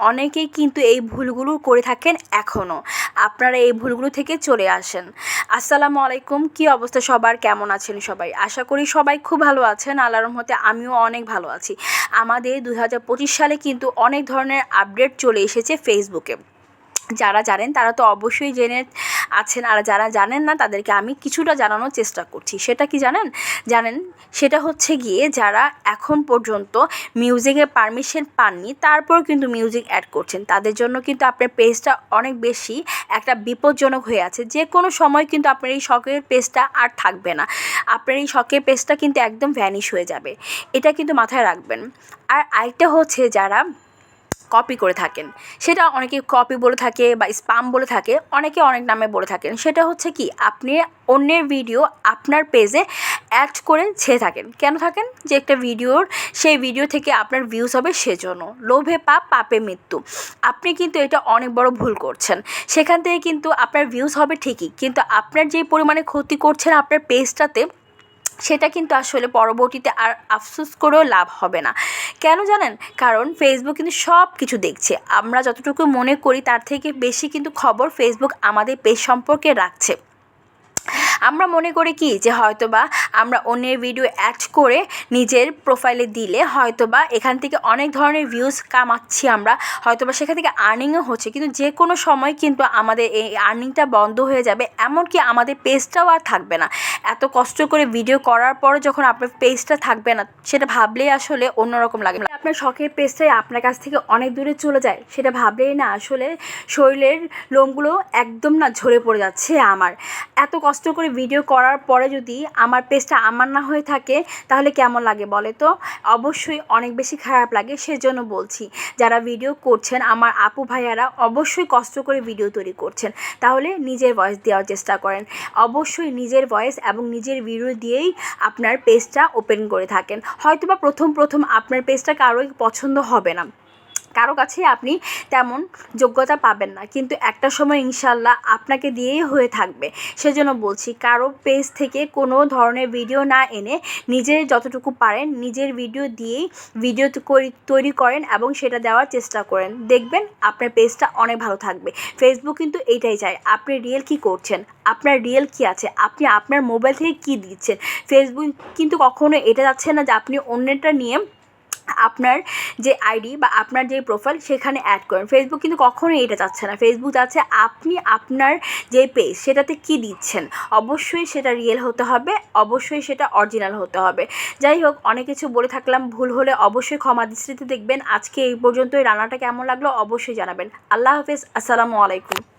অনেকেই কিন্তু এই ভুলগুলো করে থাকেন এখনও আপনারা এই ভুলগুলো থেকে চলে আসেন। আসসালামু আলাইকুম, কি অবস্থা সবার? কেমন আছেন সবাই? আশা করি সবাই খুব ভালো আছেন। আল্লাহর রহমতে আমিও অনেক ভালো আছি। আমাদের দু হাজার পঁচিশ সালে কিন্তু অনেক ধরনের আপডেট চলে এসেছে ফেসবুকে যারা জানেন তারা তো অবশ্যই জেনে আছেন আর যারা জানেন না তাদেরকে আমি কিছুটা জানানোর চেষ্টা করছি। সেটা কি জানেন? জানেন, সেটা হচ্ছে গিয়ে যারা এখন পর্যন্ত মিউজিকের পারমিশন পাননি, তারপর কিন্তু মিউজিক অ্যাড করছেন। তাদের জন্য কিন্তু আপনার পেজটা অনেক বেশি একটা বিপজ্জনক হয়ে আছে। যে কোনো সময় কিন্তু আপনার এই শখের পেজটা আর থাকবে না। আপনার এই শখের পেজটা কিন্তু একদম ভ্যানিশ হয়ে যাবে। এটা কিন্তু মাথায় রাখবেন। আর আরেকটা হচ্ছে যারা কপি করে থাকেন। সেটা অনেকে কপি বলে থাকে বা স্পাম বলে থাকে, অনেকে অনেক নামে বলে থাকেন। সেটা হচ্ছে কি, আপনি অন্যের ভিডিও আপনার পেজে অ্যাড করে ছেড়ে থাকেন। কেন থাকেন? যে একটা ভিডিওর সেই ভিডিও থেকে আপনার ভিউজ হবে সেজন্য। লোভে পাপ, পাপে মৃত্যু। আপনি কিন্তু এটা অনেক বড় ভুল করছেন। সেখান থেকে কিন্তু আপনার ভিউজ হবে ঠিকই, কিন্তু আপনার যে পরিমাণে ক্ষতি করছেন আপনার পেজটাতে সেটা কিন্তু আসলে পরবর্তীতে আর আফসোস করেও লাভ হবে না। কেন জানেন? কারণ ফেসবুক কিন্তু সব কিছু দেখছে। আমরা যতটুকু মনে করি তার থেকে বেশি কিন্তু খবর ফেসবুক আমাদের পেজ সম্পর্কে রাখছে। আমরা মনে করি কি যে হয়তোবা আমরা অন্যের ভিডিও অ্যাড করে নিজের প্রোফাইলে দিলে হয়তোবা এখান থেকে অনেক ধরনের ভিউজ কামাচ্ছি আমরা। হয়তোবা সেখান থেকে আর্নিংও হচ্ছে। কিন্তু যে কোনো সময় কিন্তু আমাদের এই আর্নিংটা বন্ধ হয়ে যাবে। এমনকি আমাদের পেজটাও আর থাকবে না। এত কষ্ট করে ভিডিও করার পরে যখন আপনার পেজটা থাকবে না, সেটা ভাবলেই আসলে অন্যরকম লাগে। আপনার শখের পেজটাই আপনার কাছ থেকে অনেক দূরে চলে যায়। সেটা ভাবলেই না আসলে শরীরের লোমগুলো একদম না ঝরে পড়ে যাচ্ছে আমার। এত কষ্ট করে ভিডিও করার পরে যদি আমার পেজটা আমার না হয়ে থাকে, তাহলে কেমন লাগে বলে তো? অবশ্যই অনেক বেশি খারাপ লাগে, সেজন্য বলছি। যারা ভিডিও করছেন, আমার আপু ভাইয়ারা অবশ্যই কষ্ট করে ভিডিও তৈরি করছেন। তাহলে নিজের ভয়েস দেওয়ার চেষ্টা করেন। অবশ্যই নিজের ভয়েস এবং নিজের ভিডিও দিয়েই আপনার পেজটা ওপেন করে থাকেন। হয়তোবা প্রথম প্রথম আপনার পেজটা কারোই পছন্দ হবে না। কারও কাছে আপনি তেমন যোগ্যতা পাবেন না। কিন্তু একটা সময় ইনশাল্লাহ আপনাকে দিয়েই হয়ে থাকবে। সেজন্য বলছি, কারও পেজ থেকে কোনো ধরনের ভিডিও না এনে নিজে যতটুকু পারেন নিজের ভিডিও দিয়েই ভিডিও তৈরি করেন এবং সেটা দেওয়ার চেষ্টা করেন। দেখবেন আপনার পেজটা অনেক ভালো থাকবে। ফেসবুক কিন্তু এইটাই চায়, আপনি রিয়েল কি করছেন? আপনার রিয়েল কি আছে? আপনি আপনার মোবাইল থেকে কি দিচ্ছেন? ফেসবুক কিন্তু কখনো এটা যাচ্ছে না যে আপনি অন্যটা নিয়ে আপনার যে আইডি বা আপনার যে প্রোফাইল সেখানে অ্যাড করেন। ফেসবুক কিন্তু কখনোই এটা চাচ্ছে না। ফেসবুক চাচ্ছে আপনি আপনার যে পেজ সেটাতে কি দিচ্ছেন? অবশ্যই সেটা রিয়েল হতে হবে, অবশ্যই সেটা অরিজিনাল হতে হবে। যাই হোক, অনেক কিছু বলে থাকলাম। ভুল হলে অবশ্যই ক্ষমা দৃষ্টিতে দেখবেন। আজকে এই পর্যন্ত এই রান্নাটা কেমন লাগল অবশ্যই জানাবেন। আল্লাহ হাফেজ। আসসালামু আলাইকুম।